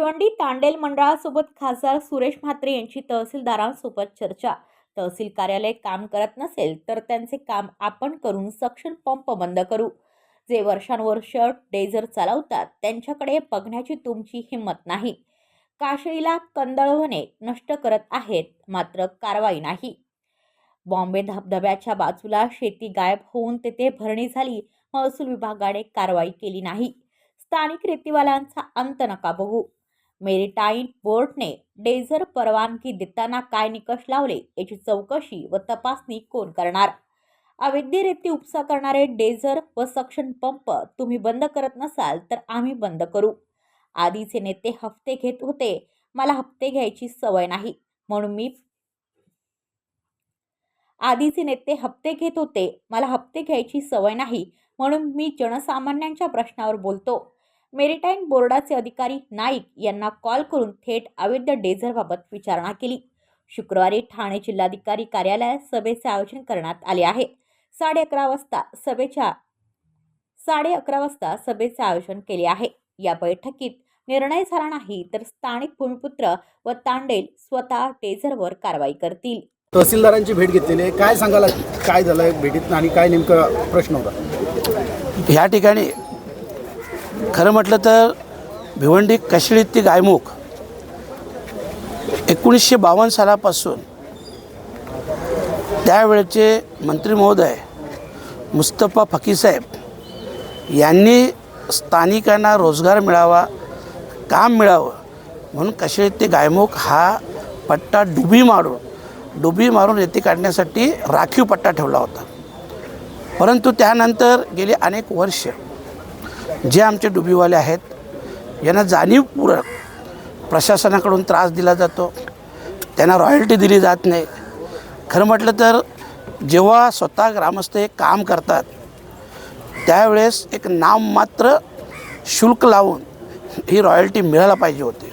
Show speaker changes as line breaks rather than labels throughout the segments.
भिवंडी तांडेल मंडळासोबत खासदार सुरेश म्हात्रे यांची तहसीलदारांसोबत चर्चा. तहसील कार्यालय काम करत नसेल तर त्यांचे काम आपण करून सक्शन पंप बंद करू. जे वर्षानुवर्ष डेझर चालवतात त्यांच्याकडे बघण्याची तुमची हिंमत नाही. काशळीला कंदळवणे नष्ट करत आहेत मात्र कारवाई नाही. बॉम्बे धबधब्याच्या बाजूला शेती गायब होऊन तेथे भरणी झाली महसूल विभागाने कारवाई केली नाही. स्थानिक रेतीवाल्यांचा अंत नका बघू. मेरिटाईन बोर्डने डेझर परवानगी देताना काय निकष लावले याची चौकशी व तपासणी कोण करणार? अवैध उपसा करणारे डेझर व सक्शन पंप तुम्ही बंद करत नसाल तर आम्ही बंद करू. आधीचे नेते हप्ते घेत होते. मला हप्ते घ्यायची सवय नाही. म्हणून मी आधीचे नेते हप्ते घेत होते. मला हप्ते घ्यायची सवय नाही. म्हणून मी जनसामान्यांच्या प्रश्नावर बोलतो. मेरिटाईन बोर्डाचे अधिकारी नाईक यांना कॉल करून थेट अवैध डेझरबाबत विचारणा केली. शुक्रवारी ठाणे जिल्हाधिकारी कार्यालयात सभेचे आयोजन करण्यात आले आहे. साडे अकरा वाजता सभेच्या साडे अकरा वाजता सभेचे आयोजन केले आहे. या बैठकीत निर्णय झाला नाही तर स्थानिक भूमिपुत्र व तांडेल स्वतः डेझरवर कारवाई करतील.
तहसीलदारांची भेट घेतलेली आहे. काय सांगाल? काय झालं भेटीत आणि काय नेमकं प्रश्न होता?
ह्या ठिकाणी खरं म्हटलं तर भिवंडी कशिळी ती गायमुख. एकोणीसशे बावन्न सालापासून त्यावेळेचे मंत्री महोदय मुस्तफा फकीसाहेब यांनी स्थानिकांना रोजगार मिळावा काम मिळावं म्हणून कशिळी ते गायमुख हा पट्टा डुबी मारून डुबी मारून रेती काढण्यासाठी राखीव पट्टा ठेवला होता. परंतु त्यानंतर गेली अनेक वर्ष जे आमचे डुबीवाले आहेत यांना जाणीवपूर्वक प्रशासनाकडून त्रास दिला जातो. त्यांना रॉयल्टी दिली जात नाही. खरं म्हटलं तर जेव्हा स्वतः ग्रामस्थ हे काम करतात त्यावेळेस एक नाममात्र शुल्क लावून ही रॉयल्टी मिळायला पाहिजे होती.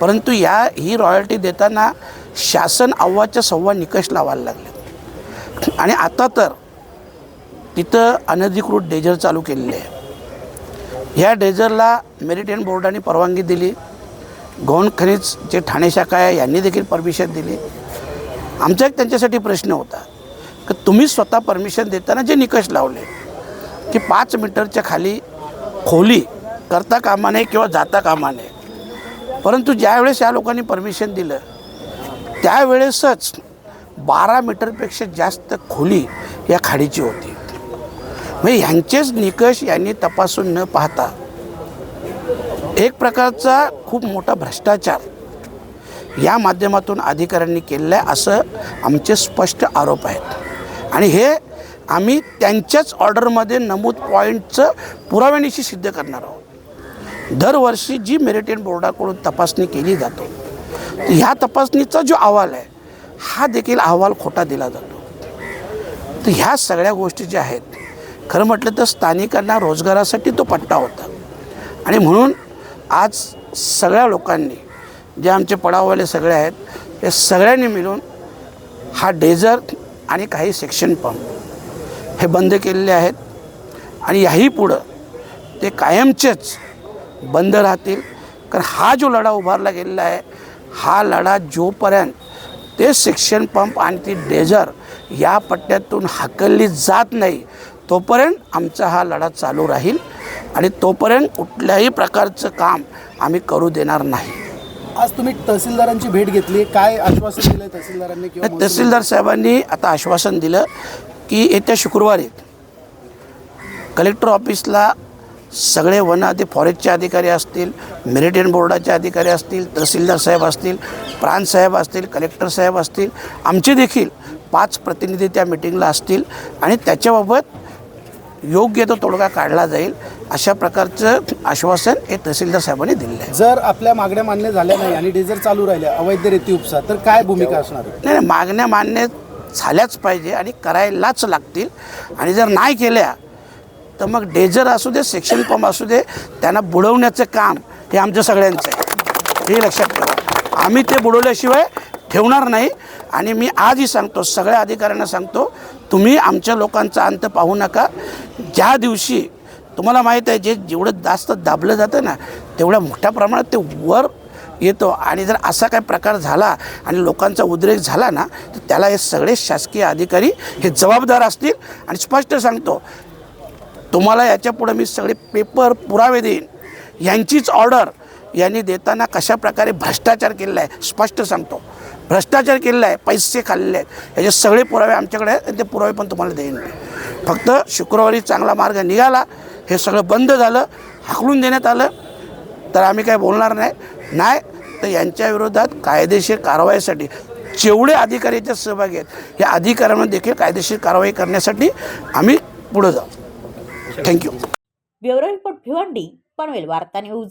परंतु या ही रॉयल्टी देताना शासन अव्वाच्या सव्वा निकष लावायला लागले. आणि आता तर तिथं अनधिकृत डेजर चालू केलेले आहे. ह्या डेझरला मेरिटेन बोर्डाने परवानगी दिली. गौण खनिज जे ठाणे शाखा आहे यांनी देखील परमिशन दिली. आमचा एक त्यांच्यासाठी प्रश्न होता की तुम्ही स्वतः परमिशन देताना जे निकष लावले की पाच मीटरच्या खाली खोली करता कामा नये किंवा जाता कामा नये. परंतु ज्यावेळेस या लोकांनी परमिशन दिलं त्यावेळेसच बारा मीटरपेक्षा जास्त खोली या खाडीची होती. म्हणजे ह्यांचेच निकष यांनी तपासून न पाहता एक प्रकारचा खूप मोठा भ्रष्टाचार या माध्यमातून अधिकाऱ्यांनी केलेला आहे असं आमचे स्पष्ट आरोप आहेत. आणि हे आम्ही त्यांच्याच ऑर्डरमध्ये नमूद पॉईंटचं पुराव्यानिशी सिद्ध करणार आहोत. दरवर्षी जी मेरिटेन बोर्डाकडून तपासणी केली जातो तर ह्या तपासणीचा जो अहवाल आहे हा देखील अहवाल खोटा दिला जातो. तर ह्या सगळ्या गोष्टी ज्या आहेत खरं म्हटलं तर स्थानिकांना रोजगारासाठी तो पट्टा होता. आणि म्हणून आज सगळ्या लोकांनी जे आमचे पडाववाले सगळे आहेत हे सगळ्यांनी मिळून हा डेझर आणि काही सेक्शन पंप हे बंद केलेले आहेत. आणि याही पुढं ते कायमचेच बंद राहतील. कारण हा जो लढा उभारला गेलेला आहे हा लढा जोपर्यंत ते सेक्शन पंप आणि ती डेझर या पट्ट्यातून हाकलली जात नाही तोपर्यंत आमचा हा लढा चालू राहील आणि तोपर्यंत कुठल्याही प्रकारचं काम आम्ही करू देणार नाही.
आज तुम्ही तहसीलदारांची भेट घेतली. काय आश्वासन दिलं तहसीलदारांनी किंवा
तहसीलदार साहेबांनी आता आश्वासन दिलं की येत्या शुक्रवारी कलेक्टर ऑफिसला सगळे वन अधि फॉरेस्टचे अधिकारी असतील मेरिटाईन बोर्डाचे अधिकारी असतील तहसीलदार साहेब असतील प्रांत साहेब असतील कलेक्टर साहेब असतील आमचे देखील पाच प्रतिनिधी त्या मिटिंगला असतील आणि त्याच्याबाबत योग्य तो तोडगा काढला जाईल अशा प्रकारचं आश्वासन हे तहसीलदार साहेबांनी दिलेलं आहे.
जर आपल्या मागण्या मान्य झाल्या नाही आणि डेझर चालू राहिल्या अवैध रेती उपसा तर काय भूमिका असणार आहे?
नाही नाही, मागण्या मान्य झाल्याच पाहिजे आणि करायलाच लागतील. आणि जर नाही केल्या तर मग डेझर असू दे सेक्शन पंप असू दे त्यांना बुडवण्याचं काम हे आमचं सगळ्यांचं आहे. हे लक्षात ठेवा. आम्ही ते बुडवल्याशिवाय ठेवणार नाही. आणि मी आजही सांगतो सगळ्या अधिकाऱ्यांना सांगतो तुम्ही आमच्या लोकांचा अंत पाहू नका. ज्या दिवशी तुम्हाला माहीत आहे जे जेवढं जास्त दाबलं जातं ना तेवढ्या मोठ्या प्रमाणात ते वर येतो. आणि जर असा काही प्रकार झाला आणि लोकांचा उद्रेक झाला ना तर त्याला हे सगळे शासकीय अधिकारी हे जबाबदार असतील. आणि स्पष्ट सांगतो तुम्हाला याच्यापुढं मी सगळे पेपर पुरावे देईन. यांचीच ऑर्डर यांनी देताना कशा प्रकारे भ्रष्टाचार केलेला आहे स्पष्ट सांगतो. भ्रष्टाचार केलेला आहे पैसे खाल्लेले आहेत. याचे सगळे पुरावे आमच्याकडे आहेत आणि ते पुरावे पण तुम्हाला देईन फक्त शुक्रवारी चांगला मार्ग निघाला हे सगळं बंद झालं हाकलून देण्यात आलं. तर आम्ही काय बोलणार नाही. नाही तर यांच्या विरोधात कायदेशीर कारवाईसाठी जेवढे अधिकारी याच्यात सहभागी आहेत या अधिकाऱ्यांना देखील कायदेशीर कारवाई करण्यासाठी आम्ही पुढं जाऊ. Thank you
bureau report Bhiwandi Panvel Varta news.